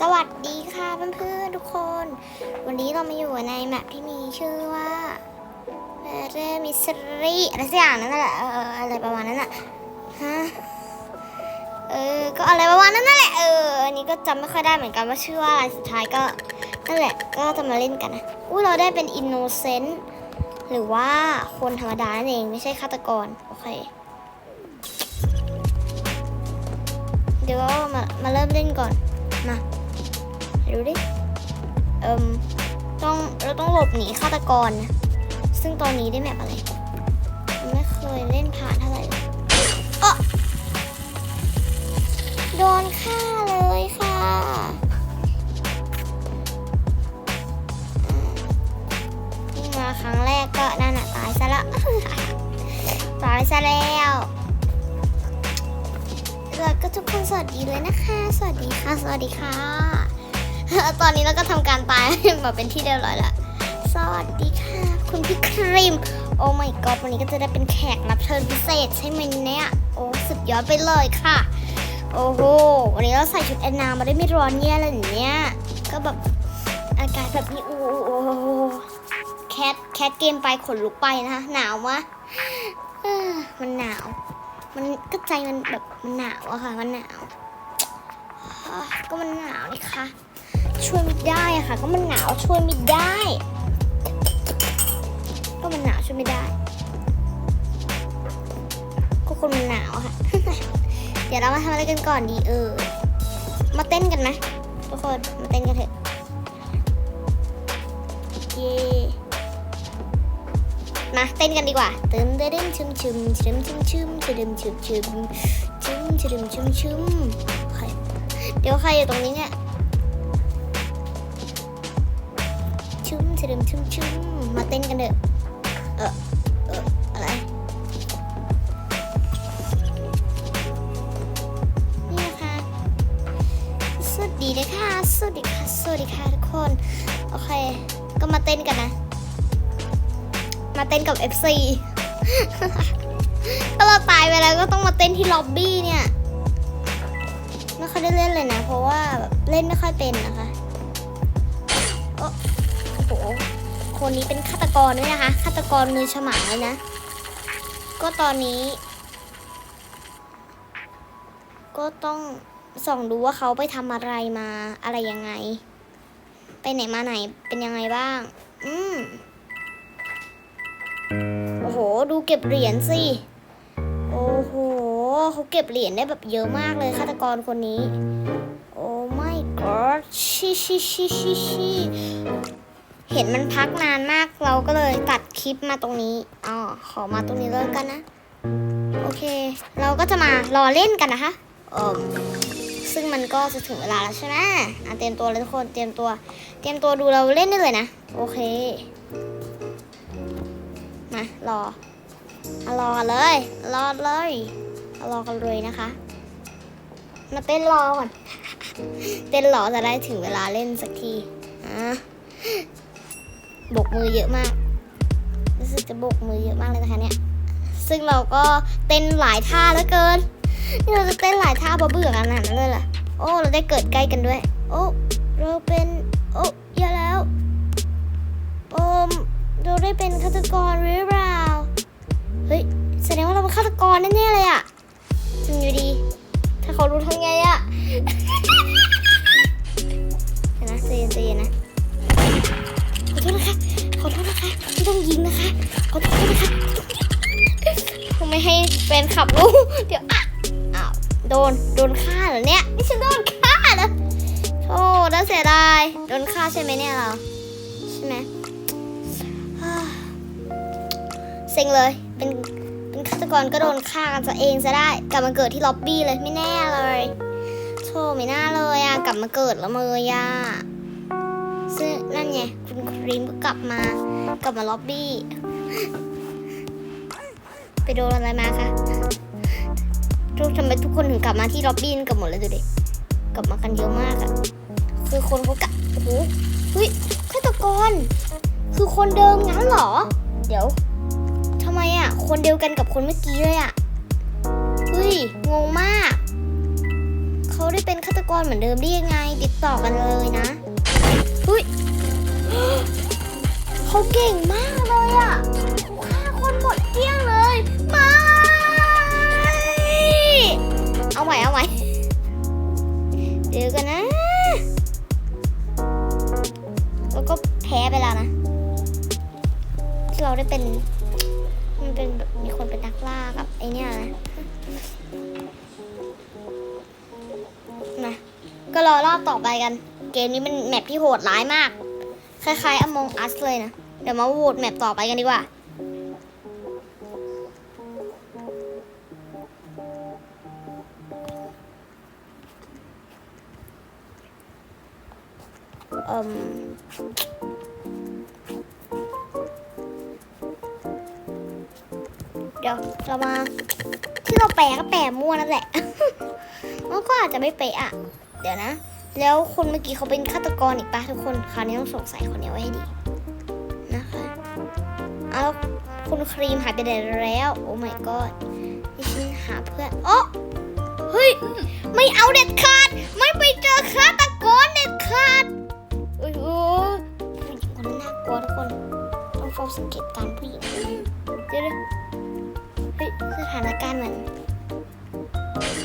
สวัสดีค่ะเพื่อนๆทุกคน วันนี้เรามาอยู่ในแมปที่มีชื่อว่าเรมิสรีอะไรสักอย่างนั่นแหละเอออะไรประมาณนั้นอะฮะเออก็อะไรประมาณนั้นนั่นแหละเอออันนี้ก็จำไม่ค่อยได้เหมือนกันว่าชื่อว่าอะไรสุดท้ายก็นั่นแหละก็จะมาเล่นกันนะอุ้ยเราได้เป็นอินโนเซนต์หรือว่าคนธรรมดานั่นเองไม่ใช่ฆาตกรโอเคเดี๋ยวมามาเริ่มเล่นก่อนมา ดูดิ เอิมต้องเราต้องหลบหนีฆาตกรนะซึ่งตอนนี้ได้แมปอะไร ไม่เคยเล่นผ่านเท่าไหร่เลยอ้อโดนฆ่าเลยค่ะอืมวิ่มาครั้งแรกก็นั่นน่ะตายซะละ ตายซะแล้วแล้วก็ทุกคนสวัสดีเลยนะคะ สวัสดีค่ะ สวัสดีค่ะ ตอนนี้เราก็ทำการตายมาเป็นที่เรียบร้อยแล้วสวัสดีค่ะ คุณพี่ครีม โอ้ my god วันนี้ก็จะได้เป็นแขกรับเชิญพิเศษใช่ไหมเนี่ย โอ้ สุดยอดไปเลยค่ะ โอ้โห วันนี้เราใส่ชุดแอนนามาได้ไม่ร้อนแย่เลยเนี่ย ก็แบบอากาศแบบนี้โอ้โหแคทแคทเกมไปขนลุกไปนะคะหนาวมะมันหนาว มันก็ใจมันแบบมันหนาวอะค่ะ มันหนาว ก็มันหนาวนี่ค่ะ ช่วยไม่ได้ค่ะ ก็มันหนาวช่วยไม่ได้ ก็มันหนาวช่วยไม่ได้ ก็คนมันหนาวค่ะ เดี๋ยวเรามาทำอะไรกันก่อนดีเออ มาเต้นกันไหมทุกคนมาเต้นกันเถอะเย้มาเต้นกันดีกว่าเตึมเดิมชุมชุมชุมชุมชุมตึมชุมชุมชุมชุมชุมชุมเดี๋ยวใครอยู่ตรงนี้เนี่ย ชุมชุมชุมชุมมาเต้นกันเถอะเออเอออะไรนี่นะคะสวัสดีนะคะสวัสดีค่ะสวัสดีค่ะทุกคน โอเค ก็มาเต้นกันนะ มาเต้นกับ FC ถ้าเราตายไปแล้วก็ต้องมาเต้นที่ล็อบบี้เนี่ย ไม่ค่อยได้เล่นเลยนะ เพราะว่าแบบเล่นไม่ค่อยเป็นนะคะ คนนี้เป็นฆาตกรด้วยนะคะฆาตกรมือฉมังเลยนะ ก็ตอนนี้ ก็ต้องส่องดูว่าเขาไปทำอะไรมาอะไรยังไง ไปไหนมาไหนเป็นยังไงบ้าง อืมโอ้โห ดูเก็บเหรียญสิ โอ้โหเขาเก็บเหรียญได้แบบเยอะมากเลยฆาตกรคนนี้ โอ้ my god ชิชิชิชิชิ เห็นมันพักนานมากเราก็เลยตัดคลิปมาตรงนี้อ๋อขอมาตรงนี้เลยกันนะ โอเค เราก็จะมารอเล่นกันนะคะเออซึ่งมันก็จะถึงเวลาแล้วใช่ไหมอะเตรียมตัวเลยทุกคนเตรียมตัว เตรียมตัวดูเราเล่นได้เลยนะ โอเค มารอมารอกันเลยรอเลยมารอกันเลยนะคะ มาเต้นรอก่อน เต้นรอจะได้ถึงเวลาเล่นสักทีอะ บกมือเยอะมาก รู้สึกจะบกมือเยอะมากเลยนะคะเนี่ย ซึ่งเราก็เต้นหลายท่าเหลือเกิน นี่เราจะเต้นหลายท่าเพราะเบื่อกันขนาดนั้นเลยเหรอโอ้ เราได้เกิดใกล้กันด้วย โอ้ เราเป็น โอ้เยอะแล้วโอมเราได้เป็นฆาตกรหรือเปล่า เฮ้ย แสดงว่าเราเป็นฆาตกรแน่ๆเลยอะจริงอยู่ดี ถ้าเขารู้ทำไงอะ ต้องยิงนะคะขอโทำไมให้แฟนขับรู้เดี๋ยวอะอ้าวโดนโดนฆ่าเหรอเนี่ยนี่ฉันโดนฆ่าเหรอโอ้น่าเสียดายโดนฆ่าใช่ไหมเนี่ยเราใช่ไหมเซ็งเลยเป็นเป็นฆาตกรก็โดนฆ่ากันซะเองซะได้กลับมาเกิดที่ล็อบบี้เลยไม่แน่เลยโธ่ไม่น่าเลยอะกลับมาเกิดแล้วเมยอะซึ่งนั่นไงคุณครีมก็กลับมากลับมาล็อบบี้ ไปโดนอะไรมาคะทุกทำไมทุกคนถึงกลับมาที่ล็อบบี้กันกับหมดเลยดูดิกลับมากันเยอะมากอะคือคนเขากลับโอ้โหเฮ้ยฆาตกร คือคนเดิมงั้นเหรอ เดี๋ยวทำไมอะคนเดียวกันกับคนเมื่อกี้เลยอะเฮ้ยงงมากเขาได้เป็นฆาตกรเหมือนเดิมได้ยังไง ติดต่อกันเลยนะอุ้ย เขาเก่งมากเลยอะฆ่าคนหมดเกลี้ยงเลยไม่เอาใหม่เอาใหม่เดี๋ยวกันนะ แล้วก็แพ้ไปแล้วนะ ที่เราได้เป็น มันเป็นมีคนเป็นนักล่ากับไอเนี่ยนะนะก็รอรอบต่อไปกัน เกมนี้มันแมปที่โหดร้ายมาก คล้ายๆ Among Us เลยนะ เดี๋ยวมาโหวตแมปต่อไปกันดีกว่า เอ่มเดี๋ยวเรามาที่เราแปลก็แปลมั่วนั่นแหละ มันก็อาจจะไม่เป๊ะอะ เดี๋ยวนะ แล้วคนเมื่อกี้เขาเป็นฆาตกรอีกปะทุกคนคราวนี้ต้องสงสัยคนนี้ไว้ให้ดีนะคะเอาคุณครีมหายไปไหนแล้ว โอ้ my god ดิฉันหาเพื่อนโอ้เฮ้ย ไม่เอาเด็ดขาด ไม่ไปเจอฆาตกรเด็ดขาดโอ้ยโอ้ยผู้หญิงคนนี้น่ากลัวทุกคนต้องเฝ้าสังเกตการณ์ผู้หญิงเดี๋ยวเฮ้ยสถานการณ์เหมือน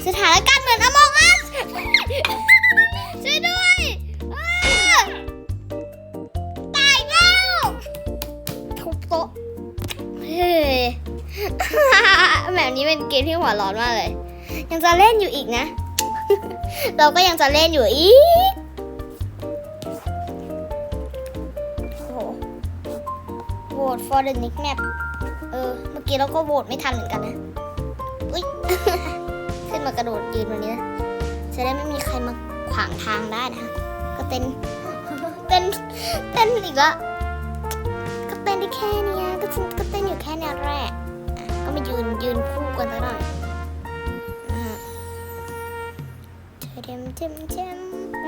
สถานการณ์เหมือนอมองอัส เป็นเกมที่หัวร้อนมากเลย ยังจะเล่นอยู่อีกนะ เราก็ยังจะเล่นอยู่อีกโอ้โหโหวต for the next map เออ เมื่อกี้เราก็โหวตไม่ทันเหมือนกันนะ อุ้ย ขึ้นมากระโดดยืนวันนี้นะ จะได้ไม่มีใครมาขวางทางได้นะ ก็เต้น เต้น เต้นอีกละก็เต้นได้แค่นี้ก็ก็เต้นอยู่แค่เนี้ยแหละอะก็ มายืนยืนคู่กันสักหน่อยอ่าเทมเทมเทม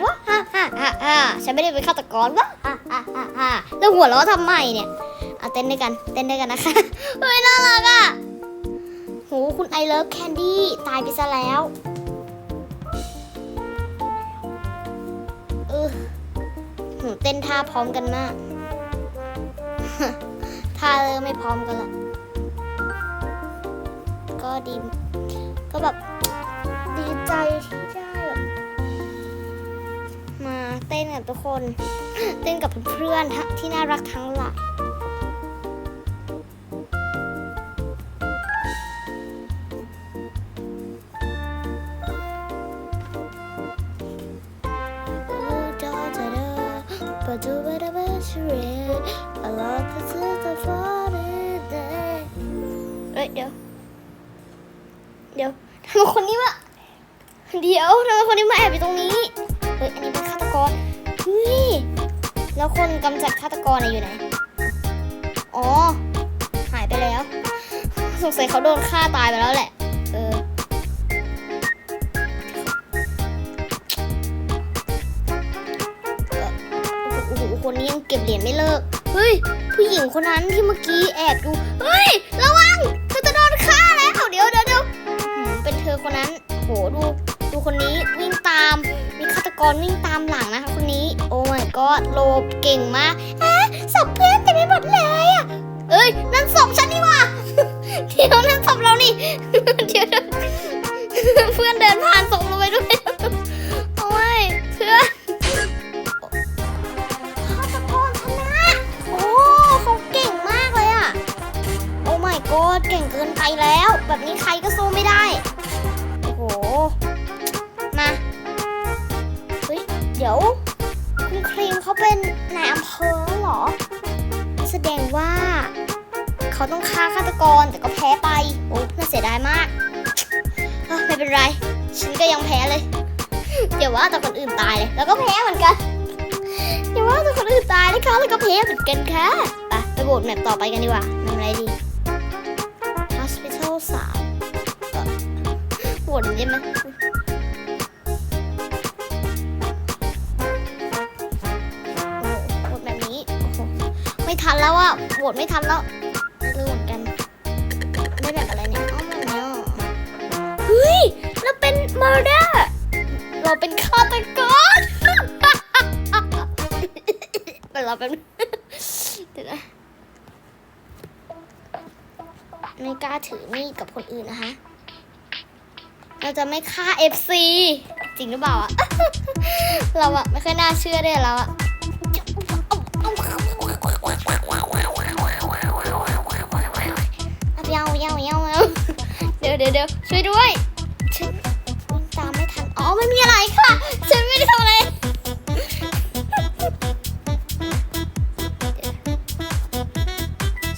ว้าฮ่าฮ่าฮ่าฮ่าฉันไม่ได้เป็นฆาตกรว้าฮ่าฮ่าฮ่าฮ่าแล้วหัวเราะทำไมเนี่ยเอาเต้นด้วยกัน เต้นด้วยกันนะคะเฮ้ยน่ารักอะโหคุณไอเลิฟแคนดี้ตายไปซะแล้วเออหนูเต้นท่าพร้อมกันมากท่าเริ่มไม่พร้อมกันละ ก็ดี ก็แบบดีใจที่ได้แบบมาเต้นกับทุกคน เต้นกับเพื่อนๆที่น่ารักทั้งหลายายู่ตรงนี้ เฮ้ย อันนี้เป็นฆาตกร เฮ้ย แล้วคนกำจัดฆาตกรอยู่ไหน อ๋อ หายไปแล้ว สงสัยเขาโดนฆ่าตายไปแล้วแหละ เออ โอ้โห คนนี้ยังเก็บเหรียญไม่เลิก เฮ้ย ผู้หญิงคนนั้นที่เมื่อกี้แอบดู เฮ้ยระวั ฆาตกรวิ่งตามหลังนะคะคนนี้ โอ้ my god โลบเก่งมากเอ๊ะศพเพื่อนเต็มไปหมดเลยอะเอ้ย นั่นศพฉันนี่ว่าเดี๋ยวนั่นศพเรานี่เดี๋ยวเพื่อนเดินผ่านศพเราไปด้วยโอ้ยเพื่อนฆาตกรชนะโอ้เขาเก่งมากเลยอะโอ้ my god เก่งเกินไปแล้ว แบบนี้ใครก็สู้ไม่ได้ แสดงว่า เขาต้องฆ่าฆาตกรแต่ก็แพ้ไป โอ้น่าเสียดายมากไม่เป็นไร ฉันก็ยังแพ้เลยเดี๋ยวว่าแต่คนอื่นตายเลยแล้วก็แพ้เหมือนกันอย่าว่าแต่คนอื่นตายนะคะแล้วก็เพลเหมือนกันค่ะไปไปโหวตแมปต่อไปกันดีกว่าแมปอะไรดี Hospital สามโหวตได้ไหม ทันแล้วอะโหวตไม่ทันแล้วลืมเหมือนกันได้แบบอะไรเนี่ยอ๋อแบบเนี้ยเฮ้ยเราเป็น murder เราเป็นฆาตกรเราเป็นเดี๋ยวนะไม่กล้าถือมีดกับคนอื่นนะคะเราจะไม่ฆ่า FC จริงหรือเปล่าอะเราอะไม่ค่อยน่าเชื่อเลยเราอะ วช่วยด้วยฉันวิ่งตามไม่ทัน อ๋อไม่มีอะไรค่ะ ฉันไม่ได้ทำอะไร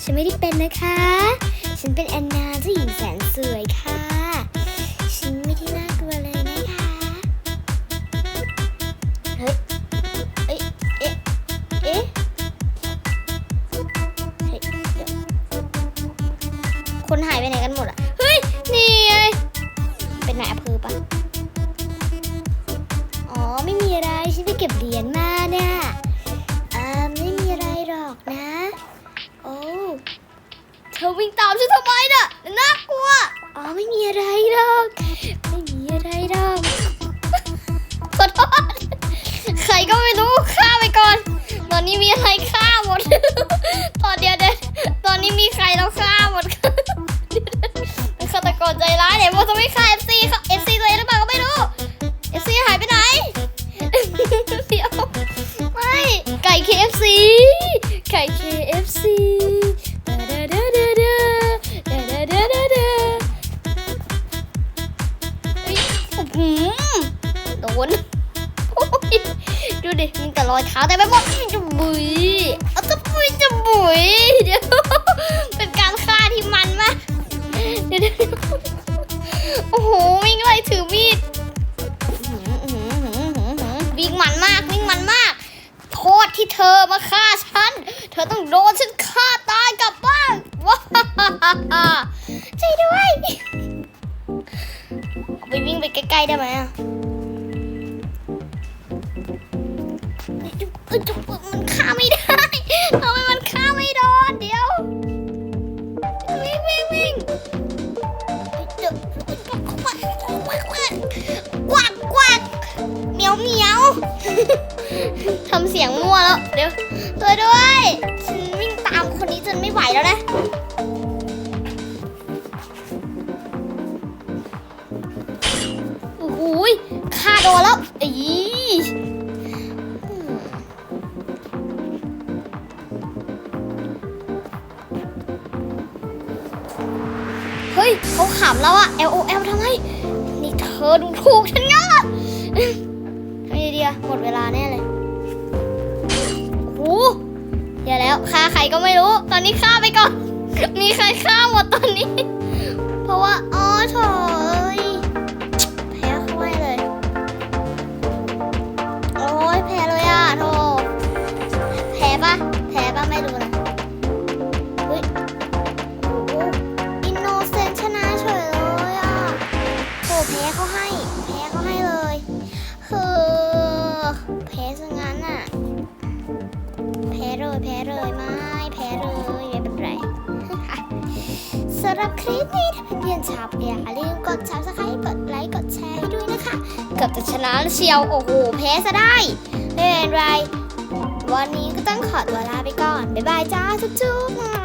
ฉันไม่ได้เป็นนะคะ ฉันเป็นแอนนาเจ้าหญิงแสนสวยค่ะ ฉันไม่ได้น่ากลัวเลยนะคะ เฮ้ย เอ้ยเอ๊ะ เอ๊ะเดี๋ยวคนหายไปไหนกันหมดอะ นนายอำเภอปะอ๋อไม่มีอะไรฉันไปเก็บเหรียญมาเนี่ยอ่าไม่มีอะไรหรอกนะ โอ้เธอวิ่งตามฉันทำไมน่ะน่ากลัวอ๋อไม่มีอะไรหรอกไม่มีอะไรหรอกขอโทษใครก็ไม่รู้ฆ่าไปก่อน ตอนนี้มีอะไรฆ่าหมด ตอนเดียวเดตอนนี้มีใครแล้วฆ่าหมดเป็ ใจร้ายเนี่ยพวกจะไม่ฆ่าเอฟซีเอฟซีตัวเองหรือเปล่าก็ไม่รู้เอฟซีหายไปไหนเดี๋ยวไม่ไก่เคเอฟซีไก่เคเอฟซีดูดิมีแต่รอยเท้าแต่ไม่หมดจะบุยเอาจะบุยจะบุยเดี๋ยวเป็นการฆ่าที่มันมาก เดี๋ยวเดี๋ยวโอ้โหวิ่งไล่ถือมีดวิ่งมันมากวิ่งมันมากโทษที่เธอมาฆ่าฉัน เธอต้องโดนฉันฆ่าตายกลับบ้านว้าใจด้วยไปวิ่งไปใกล้ๆได้ไหมอะ ทำเสียงมั่วแล้ว เดี๋ยวตัวด้วยฉันวิ่งตามคนนี้จนไม่ไหวแล้วนะโอ้โหยฆ่าโดนแล้วอีเฮ้ยเขาขำแล้วอะ L O L ทำไม นี่เธอดูถูกฉันง่ะทำไงดีอะหมดเวลาแน่เลย แล้วฆ่าใครก็ไม่รู้ ตอนนี้ฆ่าไปก่อน มีใครฆ่าหมดตอนนี้ เพราะว่าอ๋อโถยแพ้เขาไว้เลย โอ้ยแพ้เลยอะโถแพ้ปะแพ้ปะไม่รู้นะเฮ้ยอินโนเซนชนะเฉยเลยอะโหแพ้เขาให้ แพ้เขาให้เลยเฮ้อแพ้ซะงั้นอะ แพ้เลยแพ้เลยไม่แพ้เลยไม่เป็นไรสำหรับคลิปนี้ถ้าเพื่อนชอบอย่าลืมกดซับสไครต์กดไลค์กดแชร์ให้ด้วยนะคะเกือบจะชนะแล้วเชียวโอ้โหแพ้ซะได้ไม่เป็นไรวันนี้ก็ต้องขอตัวลาไปก่อน บ๊ายบายจ้าจุ๊บๆ